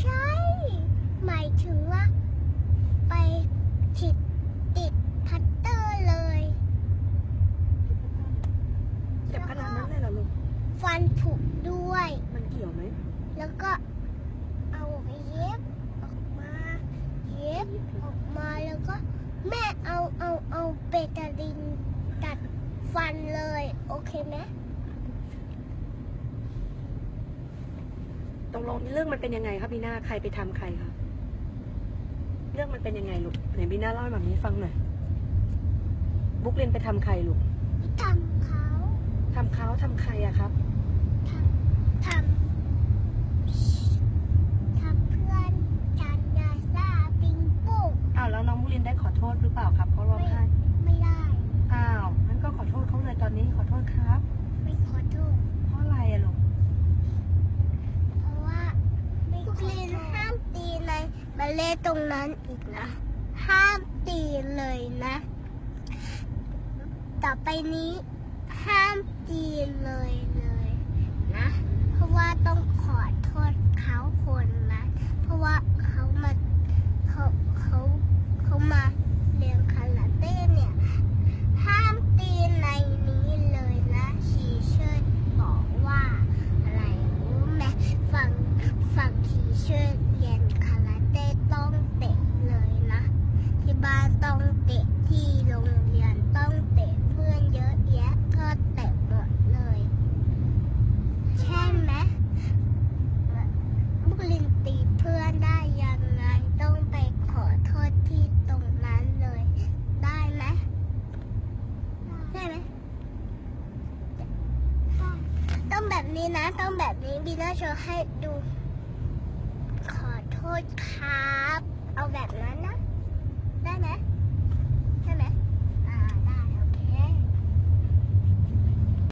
ใช่ หมายถึงว่า ไปติดติดพัตเตอร์เลยเจ็บขนาดนั้นเลยเหรอลูก ฟันผุด้วย มันเกี่ยวไหม แล้วก็เอาไปเย็บออกมา เย็บออกมาแล้วก็ แม่เอาเอาเอาเบตาดินตัดฟันเลย โอเคไหม ตกลงเรื่องมันเป็นยังไงครับบีน่าใครไปทำใครครับเรื่องมันเป็นยังไงลูกไหนบีน่าเล่าให้แบบนี้ฟังหน่อยบุ๊กเรียนไปทำใครลูกทำเขาทำเขาทำใครอะครับทำทำเพื่อนจันยาซาปิงปุ๊กอ้าวแล้วน้องบุ๊กเรียนได้ขอโทษหรือเปล่าครับเขาร้องไห้ไม่ได้อ้าวงั้นก็ขอโทษเขาเลยตอนนี้ขอโทษครับ ไม่ขอโทษ เพราะอะไรอะลูก เพราะว่าพวกเรียนห้ามตีในบัล เล่ตรงนั้นอีกนะ ห้ามตีเลยนะ ต่อไปนี้ห้ามตีเลยเลยนะ เพราะว่าต้องขอโทษเขาคนนะ เพราะว่าเขามาเขาเขาเขามาเรียนคาราเต้เนี่ย ห้ามตีในนี้เลยนะชีเชิดบอกว่าอะไรรู้ไหมฝั่งฝั่งชีเชิดเรียนคาราเต้ต้องเตะเลยนะ ที่บ้านต้องเตะที่โรงเรียนต้องเตะเพื่อนเยอะแยะก็เตะหมดเลย ใช่ไหมบุกลินตีเพื่อนได้ยังไงต้องไปขอโทษที่ตรงนั้นเลย ได้ไหมได้ไหม ต้องแบบนี้นะ ต้องแบบนี้บีน่าโชว์ให้ดู ขอโทษครับ เอาแบบนั้นนะ ได้ไหม